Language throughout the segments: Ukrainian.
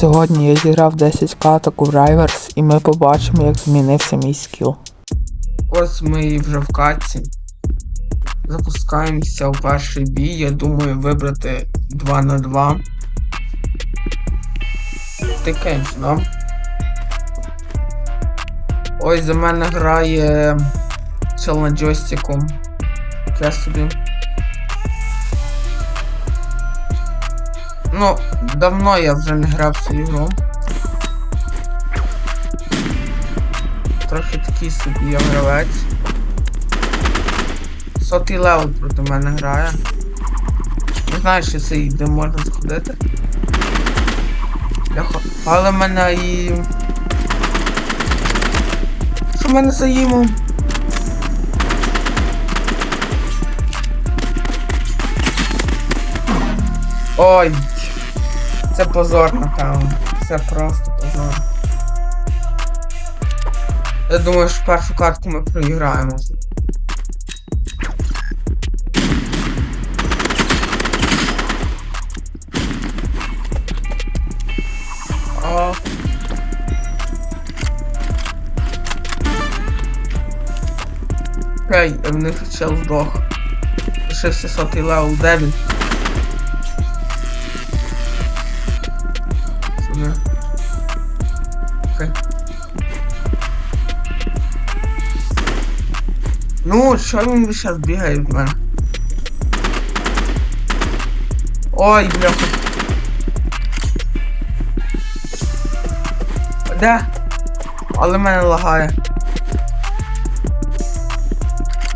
Сьогодні я зіграв 10 каток у Райверс і ми побачимо, як змінився мій скіл. Ось ми вже в катці. Запускаємося у перший бій. Я думаю вибрати 2 на 2. Тикаємось, да? Ось за мене грає чел на джойстику. Я собі. Ну, давно я вже не грав цю ігру. Трохи такий собі я гравець. Сотий левел проти мене грає. Не знаю, що це де можна сходити. Бляха. Але мене і. Що мене за їмом? Ой, це позорно там. Це просто позорно. Я думаю, що першу картку ми проіграємо. О. Окей, в них ще вдох. Лишився сотий левел 9. Ну, він зараз бігає від мене? Ой, бляха. Де? Але мене лагає.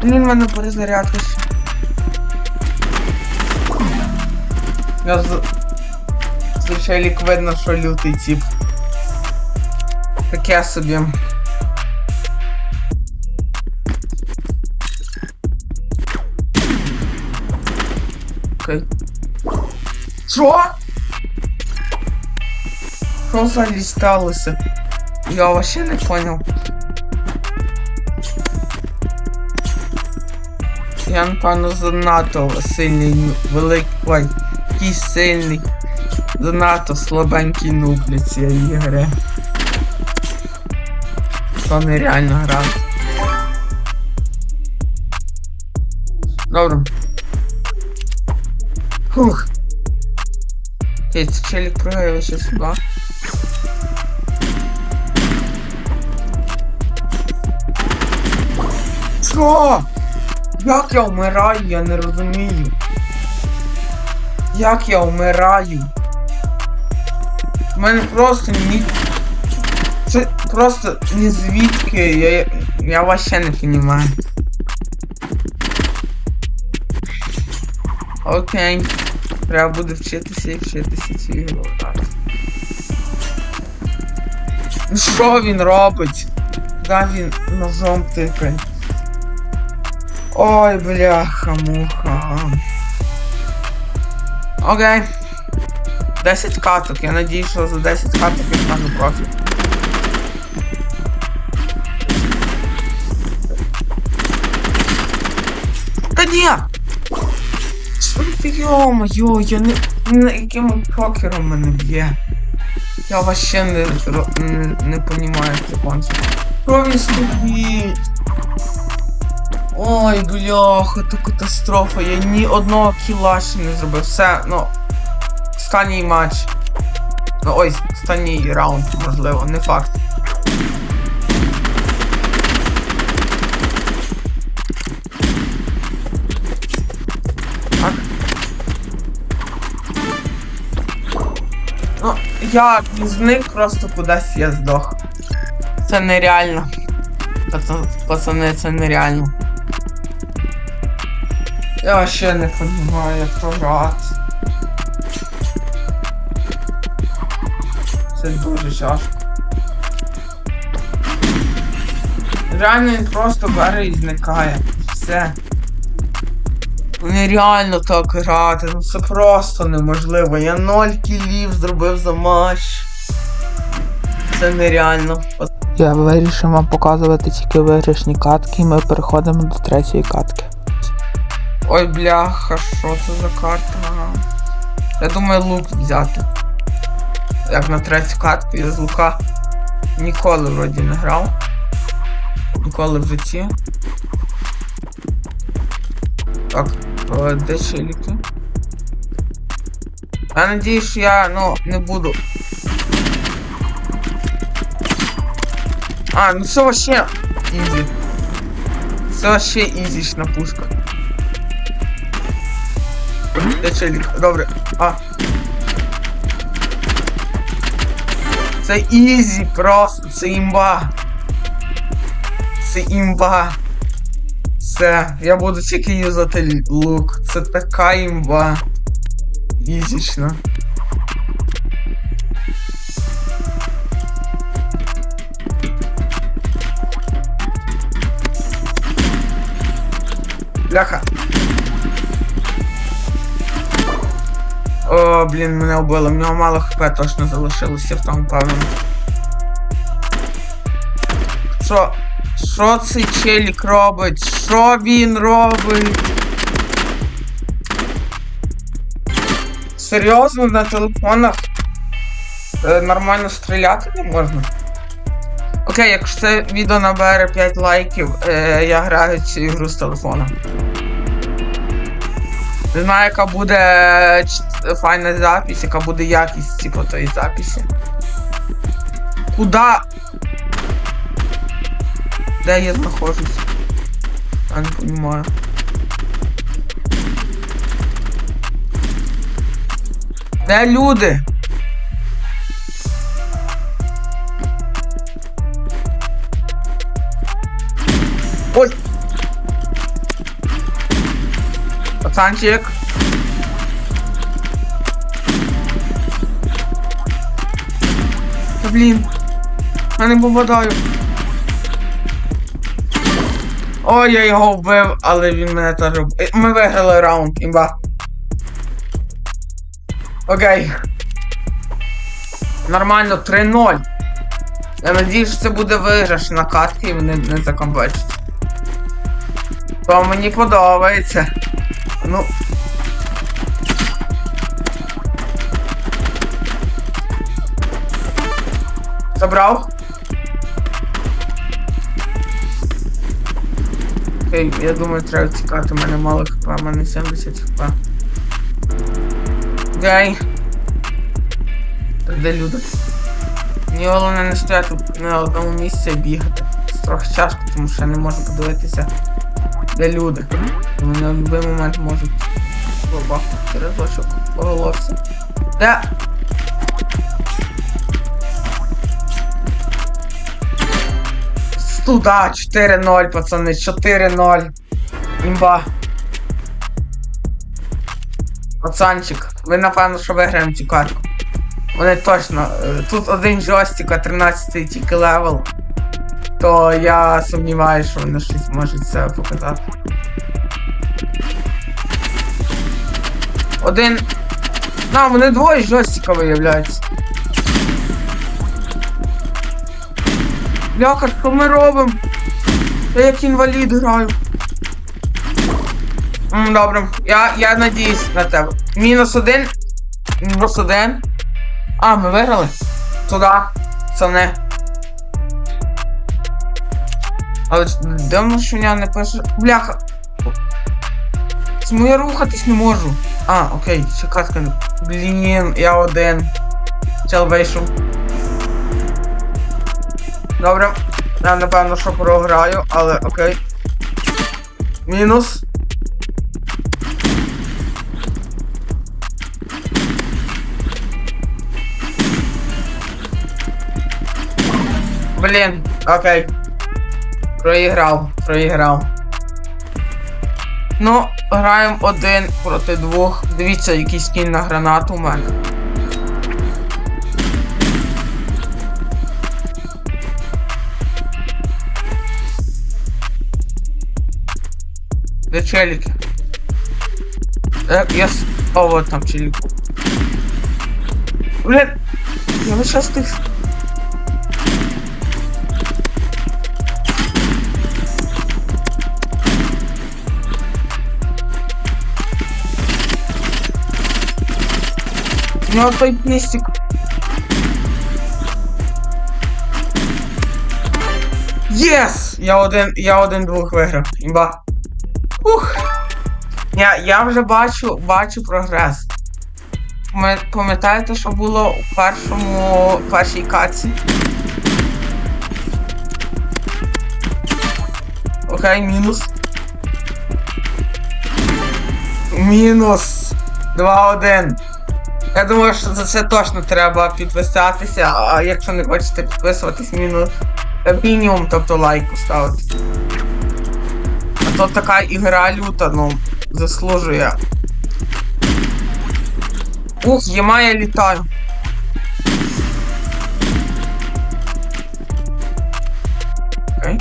Він мене перезарядка. Я з... Звичайно, видно, що лютий тип. Таке собі. Окей. Що? Що взагалі? Я вообще не понял. Я напевно занадто сильний, великий, ой, якийсь сильний, занадто слабенький нуб для цієї ігри. То нереально грати. Добре. Фух. Окей, це челік пригає ще сюди. Що? Як я вмираю, я не розумію. Як я вмираю? У мене просто ні. Це просто ні звідки. Я, я вообще не розумію. Окей. Треба буде вчитися і вчитися ігру грати. Ну Що він робить? Куди він ножом тикає? Ой, бляха, муха. Окей. 10 каток. Я надію, що за 10 каток я стану профі. Та ні! Йо-моє, я не... не яким покером мене б'є. Я вообще не, не, не понимаю концепт. Що він? Ой, бляха, то катастрофа. Я ні одного кіла ще не зробив. Все, ну. Останній матч. Ну ой, останній раунд, можливо, не факт. Я зник просто кудись я здох. Це нереально. Паца- Пацани, це нереально. Я ще не розумію, як то. Це дуже тяжко. Реально він просто бере і зникає. Все. Нереально так грати, ну це просто неможливо. Я 0 кілів зробив за матч. Це нереально. Я вирішив вам показувати тільки виграшні катки, і ми переходимо до третьої катки. Ой, бляха, що це за карта? Я думаю, лук взяти. як на третю катку, я з лука ніколи вроді не грав. Ніколи в житті. Так, е, де челіки? Я надіюсь, що я, ну, не буду. А, ну це вообще ізі. Це вообще ізічна пушка. Де челік? Добре. А. Це ізі просто, це імба. Це імба. Все, я буду тільки юзати лук. Це така імба. Ізічна. Бляха. О, блін, мене вбили. В нього мало хп точно залишилося в тому певному. Що? Що цей челік робить? Що він робить? Серйозно на телефонах е, нормально стріляти не можна? Окей, якщо це відео набере 5 лайків, е, я граю цю ігру з телефона. Не знаю, яка буде файна запись, яка буде якість типу, тої записі. Куда? Де я знаходжусь? Я не розумію. Де люди? Ой! Пацанчик. Та блін. Я не попадаю. Ой, я його вбив, але він мене теж вбив. Е, Ми виграли раунд, імба. Окей. Нормально, 3-0. Я надіюсь, що це буде виграш на катки і вони не закомбачать. То мені подобається. Ну. Забрав? Окей, я думаю, треба тікати, у мене мало хп, у мене 70 хп. Окей. Так де люди? Мені головне не стояти на одному місці бігати. Це трохи тяжко, тому що я не можу подивитися, де люди. Мене в будь-який момент можуть бабахнути разочок по головці. Де? Туда, 4-0, пацани, 4-0. Імба. Пацанчик, ви напевно, що виграємо цю картку. Вони точно. е, Тут один джойстик, а 13 тільки левел. То я сумніваюся, що вони щось можуть це показати. Один. На, вони двоє джойстика виявляються. Бляха, що ми робимо? Я як інвалід граю. М, Добре, я, я надіюсь на тебе. Мінус один. Мінус один. А, ми виграли? Туда. Це не. Але ж що я не пише. Бляха. Чому я рухатись не можу? А, окей, ще катка не. Блін, я один. Чел вийшов. Добре. Я напевно, що програю, але окей. Мінус. Блін, окей. Проіграв, проіграв. Ну, граємо один проти двох. Дивіться, який скін на гранату у мене. Где челики? Э, е, я... О, вот там челику. Блин! Я вот сейчас ты... У него той пестик. Єс! Я один, я один двох виграв. Імба. Ух. Я, я вже бачу, бачу прогрес. Пам'ятаєте, що було у першому першій каці? Окей, мінус. Мінус. 2-1. Я думаю, що за це точно треба підписатися, а якщо не хочете підписуватись, мінус. Мінімум, тобто лайк поставити. А то така ігра люта, ну, заслужує. Ух, єма я літаю. Окей.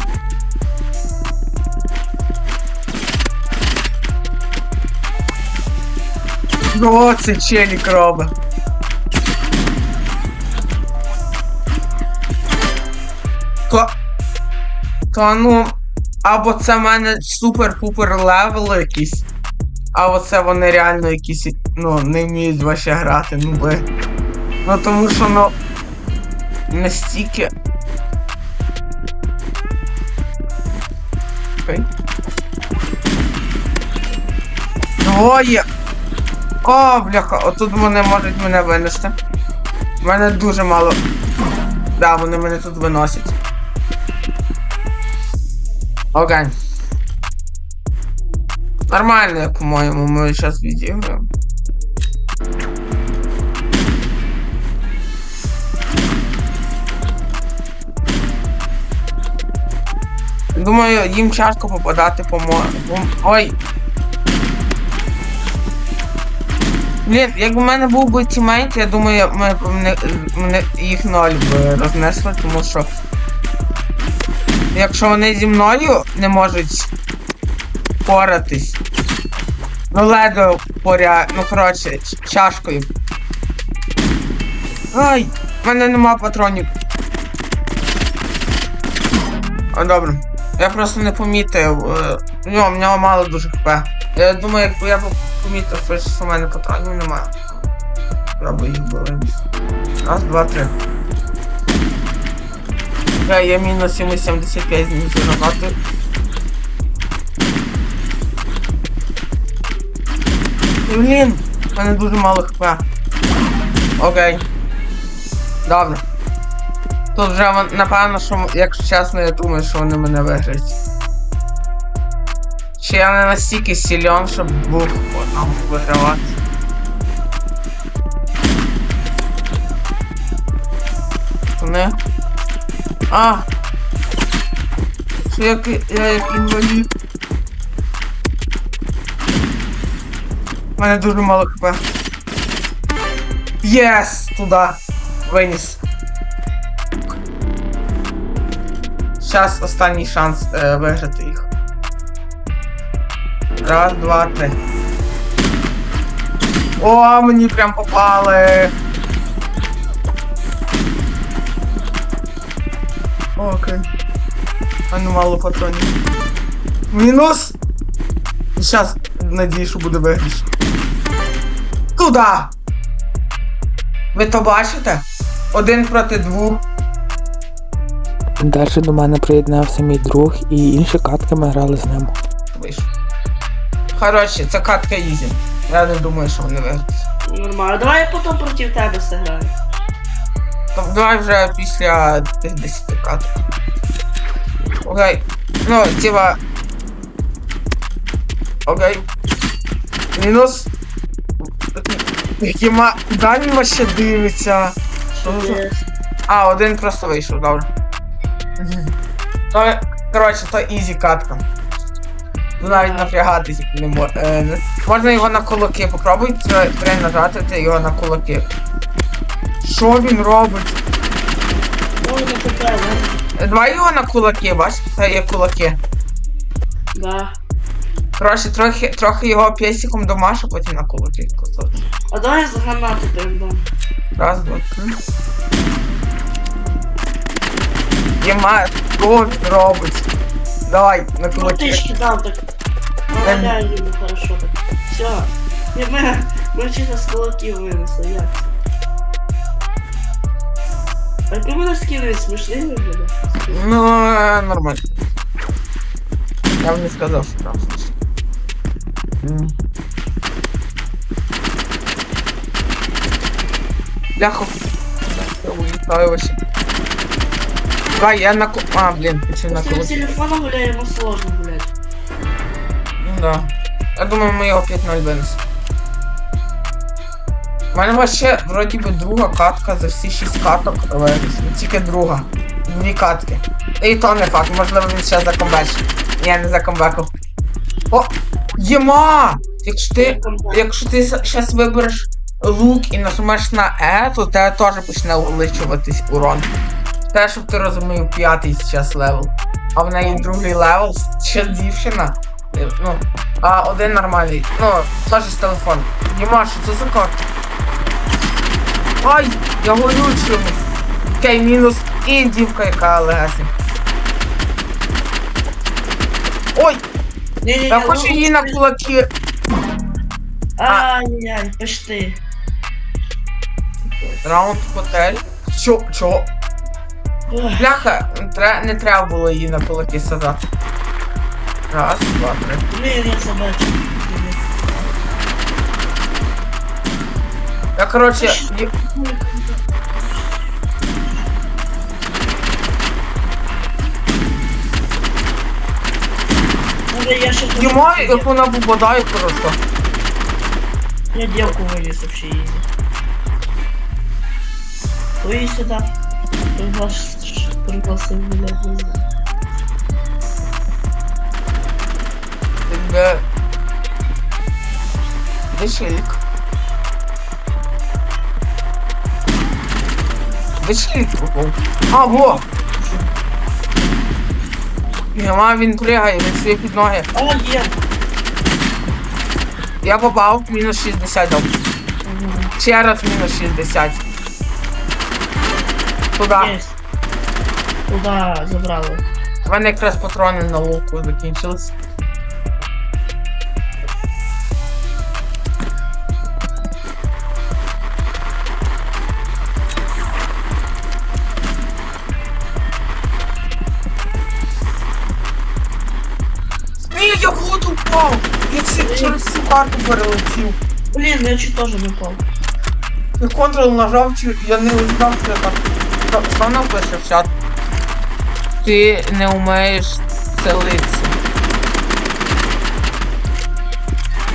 О, це челік робить. То. То ну. Або це в мене супер-пупер левел якийсь. Або це вони реально якісь, ну, не вміють вообще грати, ну би. Ну тому що ну. Настільки. Окей. Двоє. О, бляха, отут вони можуть мене винести. У мене дуже мало. Да, вони мене тут виносять. Окей. Нормально, по-моєму, ми зараз відіграємо. Думаю, їм часто попадати по мо... Ой. Блін, якби в мене був би тімейт, я думаю, ми мене, мене їх ноль би рознесли, тому що. Якщо вони зі мною не можуть поратись. Ну ледве поря... Ну коротше, чашкою. Ай! В мене нема патронів. А добре. Я просто не помітив. е, Ну, в нього мало дуже хп. Я думаю, якби я помітив, що в мене патронів немає. Би їх були. Раз, два, три. Я, я мінус 775 з них зажати. Блін, в мене дуже мало хп. Окей. Добре. Тут вже напевно, що якщо чесно, я думаю, що вони мене виграють. Чи я не настільки сильон, щоб був нам вигравати. Вони. А! Що як я як інвалід. У мене дуже мало хп. Єс! Туди! Виніс. Зараз останній шанс е, виграти їх. Раз, два, три. О, мені прям попали. Окей. А ну мало патронів. Мінус! Зараз, надію, що буде виграш. Туда! Ви то бачите? Один проти двох. Далі до мене приєднався мій друг і інші катки ми грали з ним. Вийшов. Коротше, це катка ізі. Я не думаю, що вони виграють. Нормально. Давай я потім проти тебе сыграю. Там давай вже після тих 10 каток. Окей. Ну, типа. Окей. Мінус. Куди він вообще дивиться? Що за- А, один просто вийшов, добре. То, коротше, то ізі катка. Ну навіть напрягатись не можна. можна його на кулаки. Попробуй три нажати його на кулаки. Що він робить? Не Давай його на кулаки, бач? Це є кулаки. Да. Коротше, трохи, трохи його пєсиком до Маші, потім на кулаки. кусати. А давай з гранати передам. Раз, два, три. Єма, що він робить? Давай, на Ну кулаки. ти ж кидав так. Наваляй йому хорошо так. Все. І ми, ми чисто з кулаків винесли, як? Це? А ти мене скинули смішний виглядає? Ну, е, нормально. Я б не сказав, що там. М. Бляха. Я улітаю вообще. Давай, я на ку... А, блин, хочу на Если ку... с телефона гуляем, ему сложно гулять. Ну да. Я думаю, ми його 5-0 винесемо. У мене вообще, вроді би, друга катка за всі 6 каток, але тільки друга. Дві катки. І то не факт, можливо він ще закомбечить. Ні, не закомбекав. О! Єма! Якщо ти. Якщо ти зараз вибереш лук і нажмеш на E, то тебе теж почне увеличуватись урон. Те, щоб ти розумів, п'ятий зараз левел. А в неї другий левел, ще дівчина. Е, Ну, а один нормальний. Ну, теж з телефону. Єма, що це за карта? Ай! Я горю чомусь. Окей, мінус. І дівка, яка легасня. Ой! Не-не-не, Я хочу ну, її на кулаки. Ай-яй, почти. Раунд готель. Чо, чо? Бляха, не треба було її на кулаки садати. Раз, два, три. Блин, я собачий. Я короче. ї- Ну, я ще як вона попадає просто. Я девку вылез вообще ездит. Ой, сюда. Приглас... Пригласил гулять, не знаю. Де. Де шилік? Попав? А, во! Нема, він пригає, він свій під ноги. А, е! Я попав, мінус 60 дав. Ще раз мінус 60. Туда. Есть. Куда забрали? У мене якраз патрони на луку закінчились. Карту перелетів. Блин, я чуть тоже не упал. Я контрол нажав, чи я не знав, що я там. Що- Що напише в чат? Ти не вмієш целитися.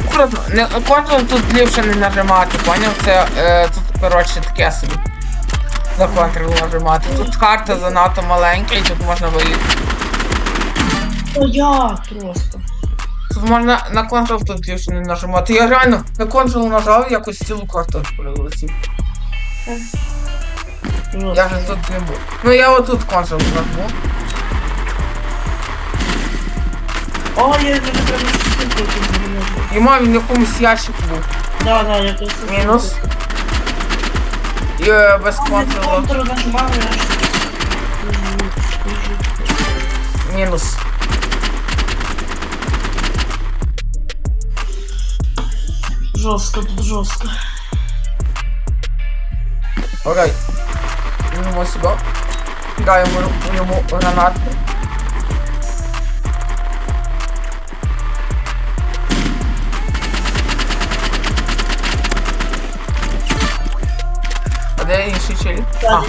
Аккуратно, не, контрол тут ліпше не нажимати, поняв? Це е, тут, коротше, таке собі. За контрол нажимати. Тут карта занадто маленька і тут можна виїхати. О, я просто. Тут можна на контрол тут ліпше не нажимати. Я реально на контрол нажав якось цілу карту прилетів. Я вже тут не був. Ну я отут контрол нажму. О, я не прям ссылку тут заглянула. Йому він якомусь ящику був. Да, да, я просто... Мінус. І е, без контролу. Я. Мінус. Жестко, тут жестко. Окей. Йдемо сюди. Кидаємо йому гранату. А де інший челік? А.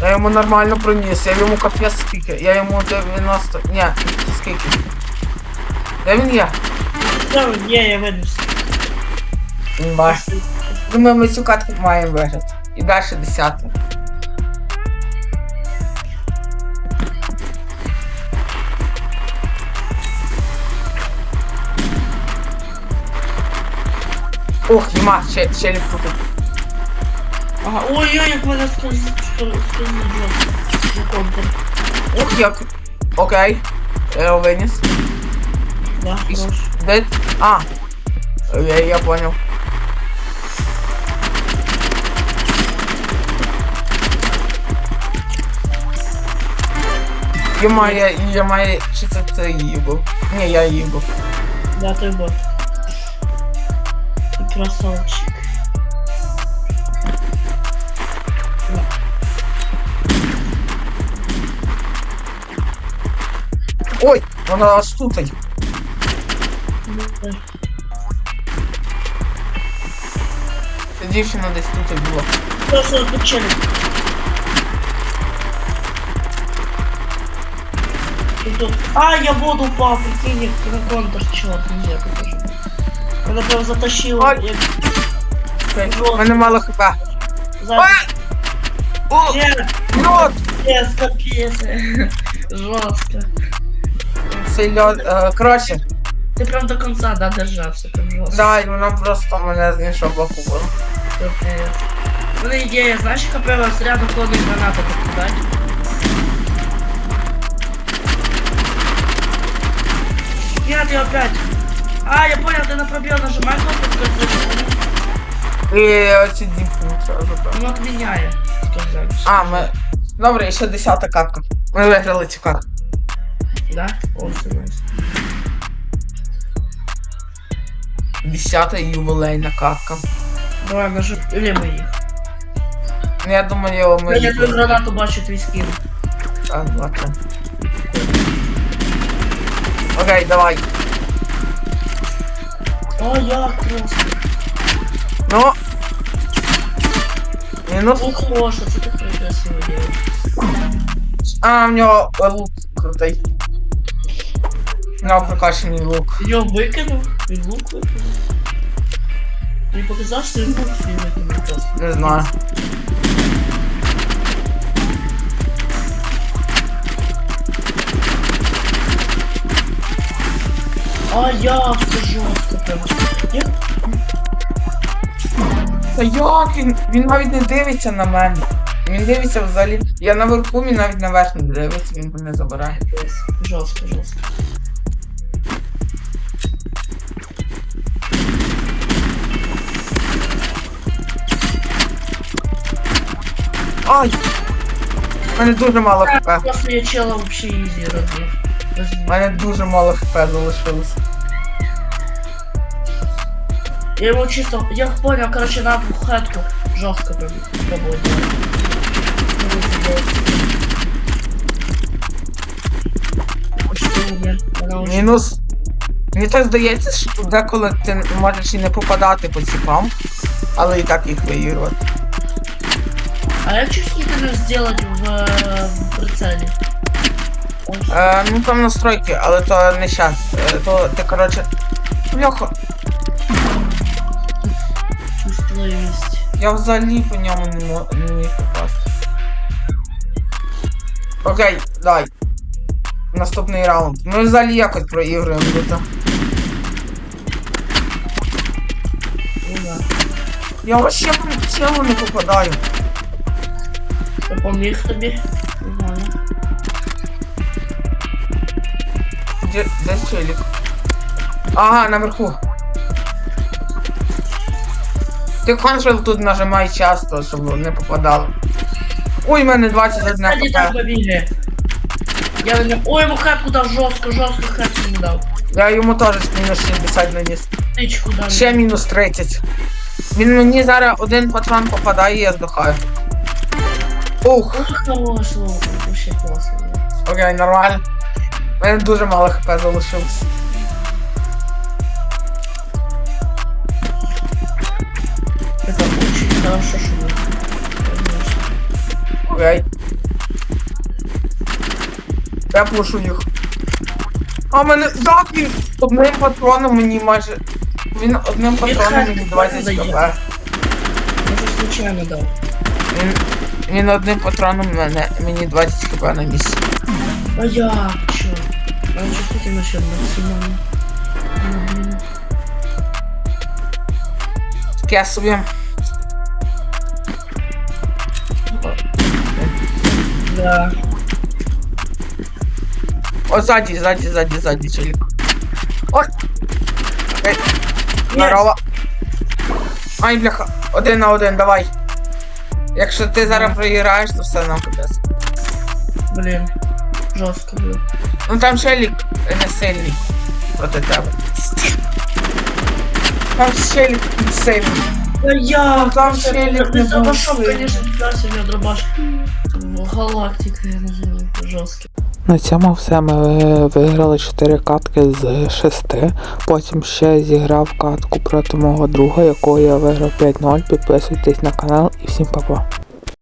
Я йому нормально проніс, я йому капець скільки. Я йому 90... Ні, скільки. Де він є? Да, я, я вынес. Ба. Думаю, ми цю катку маємо виграти. І далі десяту. Ох, єма, ще, крутить. Ага, ой-ой, як мене скользить, скользить жестко. На контур. Ох, як. Окей. Я його виніс. Да, хорош. Дед... А, я, я понял. Йома, я, я маю, чи це, це її був? Я її. Да, ты був. Ти красавчик. Ой, она аж. Дівчина десь тут була. Просто. И тут... А, я воду упал, прикинь, я на контур, черт, нельзя покажу. Она прям затащила. Ой. я Окей, У мене мало хп. сзади. О, Нет, льот! нет, капец. Жестко. Е, коротше, Ты прям до конца, да, держався, прям жестко. да, і вона просто мене знайшов бахувала. Капец. У мене ідея, знаєш, яка появилась рядом коли гранату покидати? Нет, я опять. А, я понял, ты на пробел нажимай кнопку скользить. І оці дівчини треба забрати. Ну, отменяє. Сказать. А, ми. Добре, і ще десята катка. Ми виграли цю катку. Да? О, все найс. Десята ювілейна катка. Давай, нажим. Или ми їх. Ну, я думаю, ми. Я твою гранату бачу, твій скин. Так, бачу. Окей, давай. О, як просто. Ну. Мінус. Ну, хорошо, це так красиво делаешь. А, в нього лук крутий. У нього прокачаний лук. Його викинув, він лук викинув. Мені показав, що він викинув просто. Не знаю. А як це жорстко прям. Як Та як він? Він навіть не дивиться на мене. Він дивиться взагалі. Я наверху, він навіть наверх не дивиться, він мене забирає. Жорстко, жорстко. Ай! У мене дуже мало хп. Просто я чела вообще ізі розбив. У мене дуже мало хп залишилось. Я йому чисто, я понял, короче, на хатку жорстко прям пробую делать. Почти умер. Вона уже- Мінус. Мені так здається, що деколи ти можеш і не попадати по ціпам, але і так їх виігрувати. А як чувствительно сделать в, в прицеле? Е, ну там настройки, але то не щас. Е, то ти, коротше. Бляха, чувствуемость. я взагалі по ньому не, мо- не міг попасти. Окей, дай. Наступний раунд. Ми взагалі якось проігруємо тут. Я вообще в цілу не попадаю. Я поміг тобі. Нормально. Де, де челік? Ага, наверху. Ти контрол тут нажимай часто, щоб не попадало. Ой, в мене 21 Кстати, так хп. побігли. Я ньому... Ой, йому хатку дав жорстко, жорстко хатку йому дав. Я йому теж мінус 60 наніс. Тичку дав. Ще мінус 30. Він мені зараз один патрон попадає і я здохаю. Ух, слово, вообще класно. окей, нормально. У мене дуже мало хп залишилось. Это очень хорошо, что вы. Окей. Я пушу їх. А в мене так він одним патроном мені майже. Він одним патроном мені 20 хп. Я случайно дал. Він, він одним патроном мене, мені 20 хп наніс. А я чё? А чувствительно еще максимально. Мгм. Так я собі. Да. О, ззаді, ззаді, ззаді, ззаді, челік. Ой! Окей, Нет, здорово. Ай, бляха, один на один, давай. Якщо ти зараз проіграєш, то все нам капець. блин. Жестко было. Ну там челік не сильний проти тебе. Там челік не сильний. Да я! там челик не Ты был пошел, сильный. конечно, нифига себе дробаш. Галактика, я называю. Жесткий. На цьому все. Ми виграли 4 катки з 6. Потім ще зіграв катку проти мого друга, якого я виграв 5-0. Підписуйтесь на канал і всім па-па.